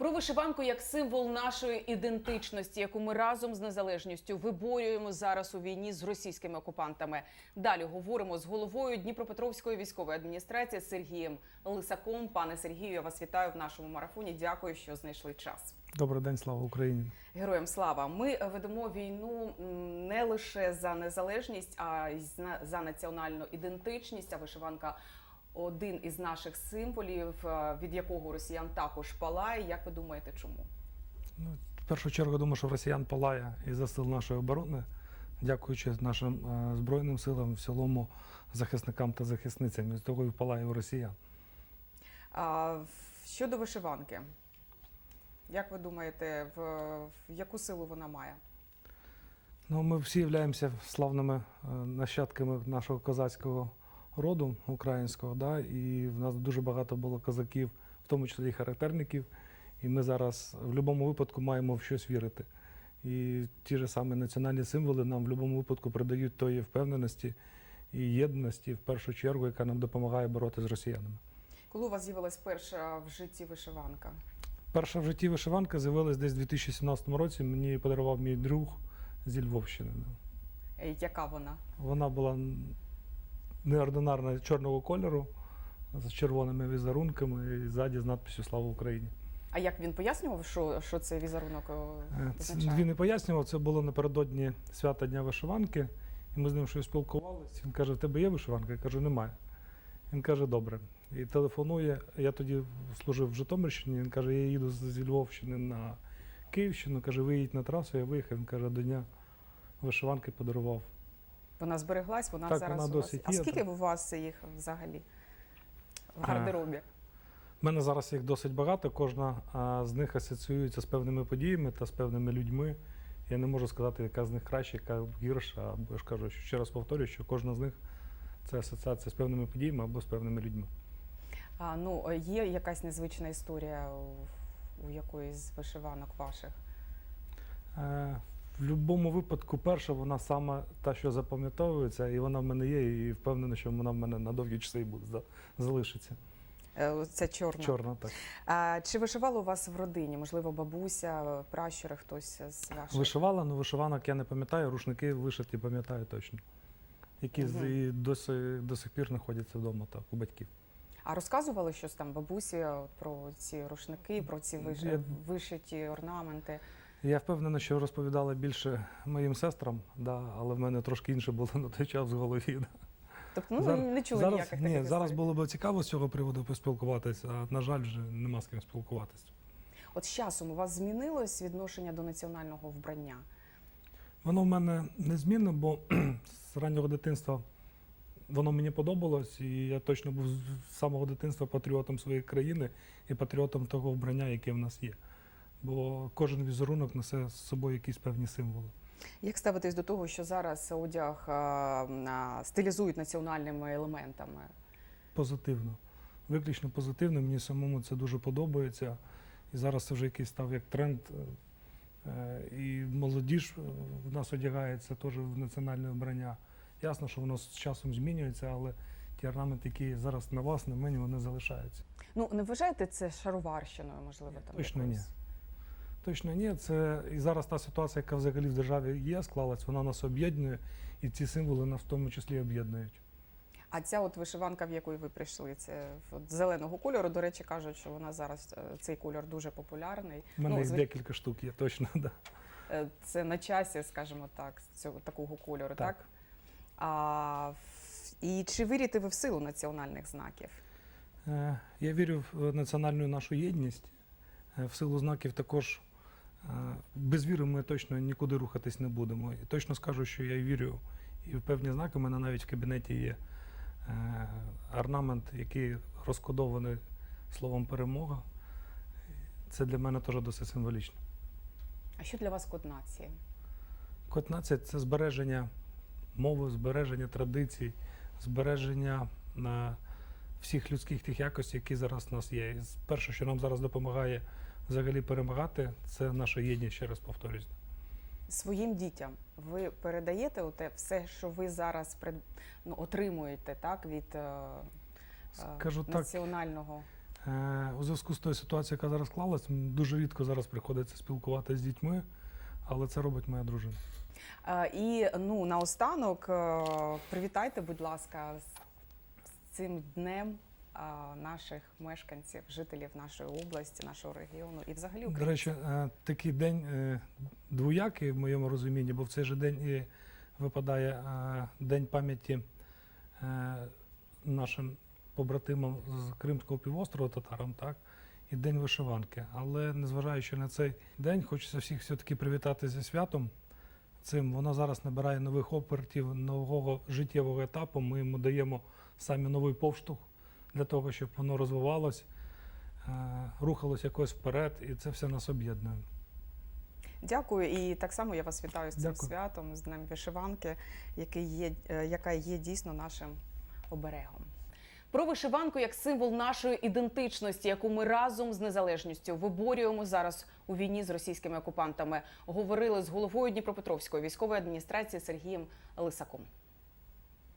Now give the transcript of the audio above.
Про вишиванку як символ нашої ідентичності, яку ми разом з незалежністю виборюємо зараз у війні з російськими окупантами. Далі говоримо з головою Дніпропетровської військової адміністрації Сергієм Лисаком. Пане Сергію, я вас вітаю в нашому марафоні. Дякую, що знайшли час. Добрий день, слава Україні. Героям слава! Ми ведемо війну не лише за незалежність, а й за національну ідентичність. А вишиванка один із наших символів, е, від якого росіян також палає. Як ви думаєте, чому? Ну, в першу чергу думаю, що в росіян палає і за сил нашої оборони, дякуючи нашим е, збройним силам, в цілому захисникам та захисницям. З того і палає у росіян. А, щодо вишиванки, як ви думаєте, в, в яку силу вона має? Ну, ми всі являємося славними е, нащадками нашого козацького роду українського, да? і в нас дуже багато було козаків, в тому числі і характерників. І ми зараз в будь-якому випадку маємо в щось вірити. І ті ж самі національні символи нам в будь-якому випадку придають тої впевненості і єдності, в першу чергу, яка нам допомагає боротися з росіянами. Коли у вас з'явилась перша в житті вишиванка? Перша в житті вишиванка з'явилась десь у 2017 році. Мені подарував мій друг зі Львовщини. Е, Яка вона? Вона була неординарна чорного кольору з червоними візерунками і ззаді з надписю Слава Україні. А як він пояснював, що, що це візерунок е, Е, означає? Він не пояснював, це було напередодні свята Дня вишиванки. І ми з ним щось спілкувалися. Він каже: в тебе є вишиванка? Я кажу, немає. Він каже, добре. І телефонує. Я тоді служив в Житомирщині. Він каже, я їду зі Львовщини на Київщину. Каже, виїдь на трасу, я виїхав. Він каже, до дня вишиванки подарував. Вона збереглась, вона Так, зараз вона у вас. досить А скільки так. у вас їх взагалі в гардеробі? У мене зараз їх досить багато. Кожна а, з них асоціюється з певними подіями та з певними людьми. Я не можу сказати, яка з них краща, яка гірша. Або я ж кажу, що ще раз повторюю, що кожна з них це асоціація з певними подіями або з певними людьми. А, ну, е, є якась незвична історія у, у якоїсь з вишиванок ваших? В будь-якому випадку, перша, вона саме та, що запам'ятовується, і вона в мене є, і впевнений, що вона в мене на довгі часи буде залишиться. Е, Це чорна. Чорна, так. А, чи вишивало у вас в родині? Можливо, бабуся, пращури, хтось з ваших? Вишивала, але вишиванок я не пам'ятаю, рушники вишиті пам'ятаю точно. Які з- і досі, до сих пір знаходяться вдома так, у батьків. А розказували щось там бабусі про ці рушники, про ці вишиті орнаменти? Я впевнений, що розповідали більше моїм сестрам, да, але в мене трошки інше було на той час в голові. Да. Тобто, ну Зараз- не чули зараз, ніяких ні, таких зараз було б цікаво з цього приводу поспілкуватися, а на жаль, вже нема з ким спілкуватися. От з часом у вас змінилось відношення до національного вбрання? Воно в мене незмінне, бо з раннього дитинства воно мені подобалось, і я точно був з самого дитинства патріотом своєї країни і патріотом того вбрання, яке в нас є. Бо кожен візерунок несе з собою якісь певні символи. Як ставитись до того, що зараз одяг стилізують національними елементами? Позитивно. Виключно позитивно. Мені самому це дуже подобається. І зараз це вже якийсь став як тренд. Е, І молодіж е, в нас одягається теж в національне вбрання. Ясно, що воно з часом змінюється, але ті орнаменти, які зараз на вас, на мені, вони залишаються. Ну не вважаєте це шароварщиною, можливо, там Точно якоюсь? ні. Точно ні. Це і зараз та ситуація, яка взагалі в державі є, склалась, вона нас об'єднує, і ці символи нас в тому числі об'єднують. А ця от вишиванка, в якої ви прийшли, це от зеленого кольору. До речі, кажуть, що вона зараз е, цей кольор дуже популярний. У мене Ну, їх зв- декілька штук є, точно. Да. Е, Це на часі, скажімо так, цього такого кольору, так? Так. А, і чи вірите ви в силу національних знаків? Е, Я вірю в національну нашу єдність. В силу знаків також без віри ми точно нікуди рухатись не будемо. І точно скажу, що я вірю і в певні знаки. У мене навіть в кабінеті є е, орнамент, який розкодований словом перемога. Це для мене теж досить символічно. А що для вас код нації? Код нації це збереження мови, збереження традицій, збереження на всіх людських тих якостей, які зараз у нас є. І перше, що нам зараз допомагає взагалі перемагати, це наша єдність, ще раз повторюсь. Своїм дітям ви передаєте оте все, що ви зараз пред- ну, отримуєте так, від е, е, Скажу так, національного? Е, У зв'язку з тою ситуацією, яка зараз склалась, дуже рідко зараз приходиться спілкуватися з дітьми, але це робить моя дружина. Е, І ну наостанок е, привітайте, будь ласка, з цим днем наших мешканців, жителів нашої області, нашого регіону і взагалі До речі, е, такий день е, двоякий в моєму розумінні, бо в цей же день і випадає е, День пам'яті нашим побратимам з Кримського півострова татарам, так, і День вишиванки. Але незважаючи на цей день, хочеться всіх все-таки привітати зі святом. Цим воно зараз набирає нових обертів, нового життєвого етапу. Ми йому даємо самі новий повштовх для того, щоб воно розвивалось, е, рухалось якось вперед, і це все нас об'єднує. Дякую, і так само я вас вітаю з цим Дякую. святом, з Днем вишиванки, який є, е, яка є дійсно нашим оберегом. Про вишиванку як символ нашої ідентичності, яку ми разом з незалежністю виборюємо зараз у війні з російськими окупантами, говорили з головою Дніпропетровської військової адміністрації Сергієм Лисаком.